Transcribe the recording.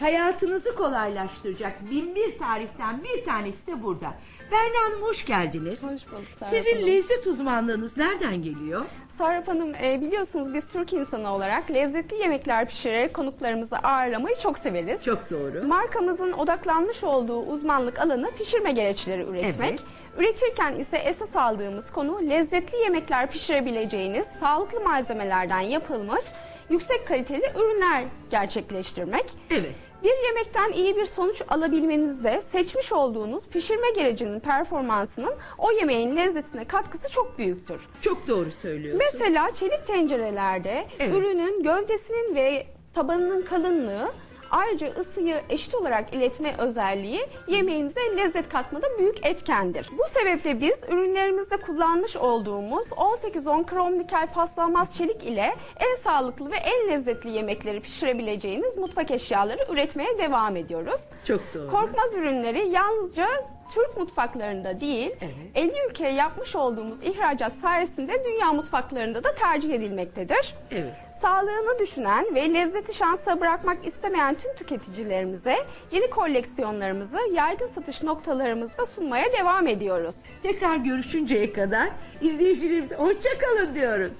hayatınızı kolaylaştıracak bin bir tariften bir tanesi de burada. Berna Hanım hoş geldiniz. Hoş bulduk Serap Sizin Hanım. lezzet uzmanlığınız nereden geliyor? Serap Hanım e, biliyorsunuz biz Türk insanı olarak lezzetli yemekler pişirerek konuklarımızı ağırlamayı çok severiz. Çok doğru. Markamızın odaklanmış olduğu uzmanlık alanı pişirme gereçleri üretmek. Evet. Üretirken ise esas aldığımız konu lezzetli yemekler pişirebileceğiniz sağlıklı malzemelerden yapılmış yüksek kaliteli ürünler gerçekleştirmek. Evet. Bir yemekten iyi bir sonuç alabilmenizde seçmiş olduğunuz pişirme gerecinin performansının o yemeğin lezzetine katkısı çok büyüktür. Çok doğru söylüyorsun. Mesela çelik tencerelerde Evet. ürünün gövdesinin ve tabanının kalınlığı ayrıca ısıyı eşit olarak iletme özelliği yemeğinize lezzet katmada büyük etkendir. Bu sebeple biz ürünlerimizde kullanmış olduğumuz 18-10 krom nikel paslanmaz çelik ile en sağlıklı ve en lezzetli yemekleri pişirebileceğiniz mutfak eşyaları üretmeye devam ediyoruz. Çok doğru. Korkmaz ürünleri yalnızca Türk mutfaklarında değil, Evet. 50 ülkeye yapmış olduğumuz ihracat sayesinde dünya mutfaklarında da tercih edilmektedir. Evet. Sağlığını düşünen ve lezzeti şansa bırakmak istemeyen tüm tüketicilerimize yeni koleksiyonlarımızı yaygın satış noktalarımızda sunmaya devam ediyoruz. Tekrar görüşünceye kadar izleyicilerimize hoşça kalın diyoruz.